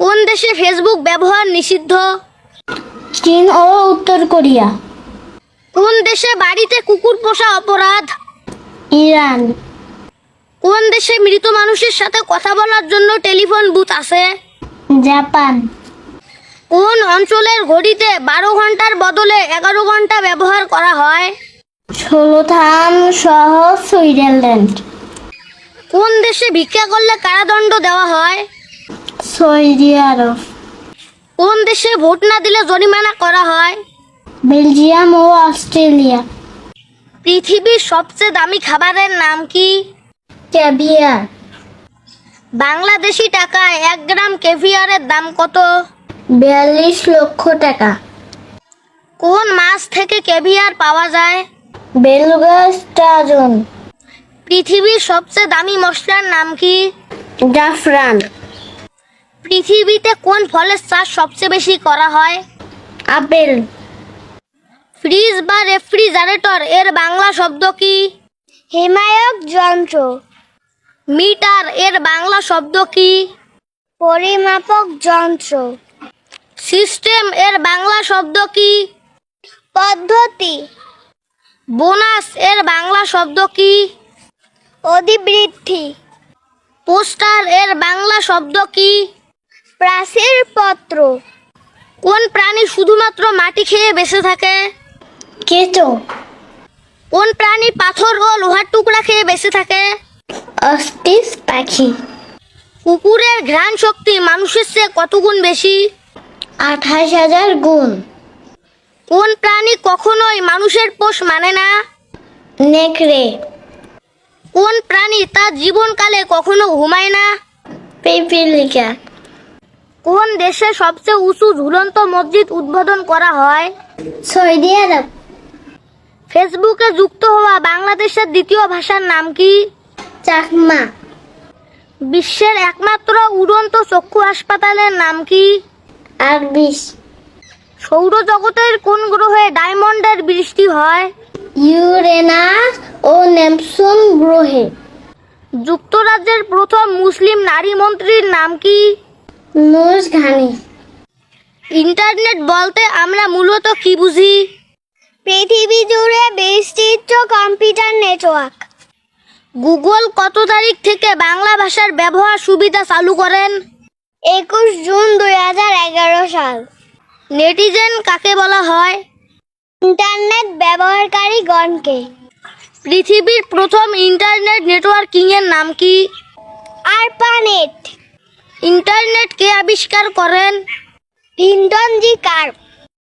কোন দেশে ফেসবুক ব্যবহার নিষিদ্ধ? চীন ও উত্তর কোরিয়া। কোন দেশে বাড়িতে কুকুর পোষা অপরাধ? ইরান। কোন দেশে মৃত মানুষের সাথে কথা বলার জন্য টেলিফোন বুথ আছে? জাপান। কোন অঞ্চলের ঘড়িতে বারো ঘণ্টার বদলে এগারো ঘণ্টা ব্যবহার করা হয়? সহ সুইজারল্যান্ড। কোন দেশে ভিক্ষা করলে কারাদণ্ড দেওয়া হয়? সৌদি আরব কোন দেশে ভোট না দিলে জরিমানা করা হয়? বেলজিয়াম ও অস্ট্রেলিয়া। পৃথিবীর সবচেয়ে দামি খাবারের নাম কি? ক্যাভিয়ার। বাংলাদেশি টাকায় এক গ্রাম কেভিয়ারের দাম কত? বিয়াল্লিশ লক্ষ টাকা। কোন মাছ থেকে কেভিয়ার পাওয়া যায়? বেলুগা স্টাজন পৃথিবীর সবচেয়ে দামি মশলার নাম কি? জাফরান। পৃথিবীতে কোন ফলের চাষ সবচেয়ে বেশি করা হয়? আপেল। ফ্রিজ বা রেফ্রিজারেটর এর বাংলা শব্দ কি? হিমায়ক যন্ত্র। মিটার এর বাংলা শব্দ কি? পরিমাপক যন্ত্র। সিস্টেম এর বাংলা শব্দ কি? পদ্ধতি। বোনাস এর বাংলা শব্দ কি? অধিবৃদ্ধি। পোস্টার এর বাংলা শব্দ কি? প্রাচীর পত্র। কোন প্রাণী শুধুমাত্র মাটি খেয়ে বেঁচে থাকে? কেঁচো। কোন প্রাণী পাথর ও লোহার টুকরা খেয়ে বেঁচে থাকে? অস্টিস পাখি। কুকুরের ঘ্রাণ শক্তি মানুষের চেয়ে কত গুণ বেশি? আঠাশ হাজার গুণ। কোন প্রাণী কখনোই মানুষের পোষ মানে না? নেকড়ে। কোন প্রাণী তার জীবনকালে কখনো ঘুমায় না? পিপিলিকা কোন দেশে সবচেয়ে উঁচু ঝুলন্ত মসজিদ উদ্বোধন করা হয়? সৌদি আরব। ফেসবুকে যুক্ত হওয়া বাংলাদেশের দ্বিতীয় ভাষার নাম কি? চাকমা। বিশ্বের একমাত্র উড়ন্ত চক্ষু হাসপাতালের নাম কি? আরবিস সৌরজগতের কোন গ্রহে ডায়মন্ডের বৃষ্টি হয়? ইউরেনাস ও নেপচুন গ্রহে। যুক্তরাজ্যের প্রথম মুসলিম নারী মন্ত্রীর নাম কি? নুস ঘানি। ইন্টারনেট বলতে আমরা মূলত কি বুঝি? পৃথিবী জুড়ে বিস্তৃত কম্পিউটার নেটওয়ার্ক। গুগল কত তারিখ থেকে বাংলা ভাষার ব্যবহার সুবিধা চালু করেন? একুশ জুন দুই হাজার এগারো সাল। নেটিজেন কাকে বলা হয়? ইন্টারনেট ব্যবহারকারীগণকে পৃথিবীর প্রথম ইন্টারনেট নেটওয়ার্কিং এর নাম কি? আরপানেট। ইন্টারনেট কে আবিষ্কার করেন। জি কার্প।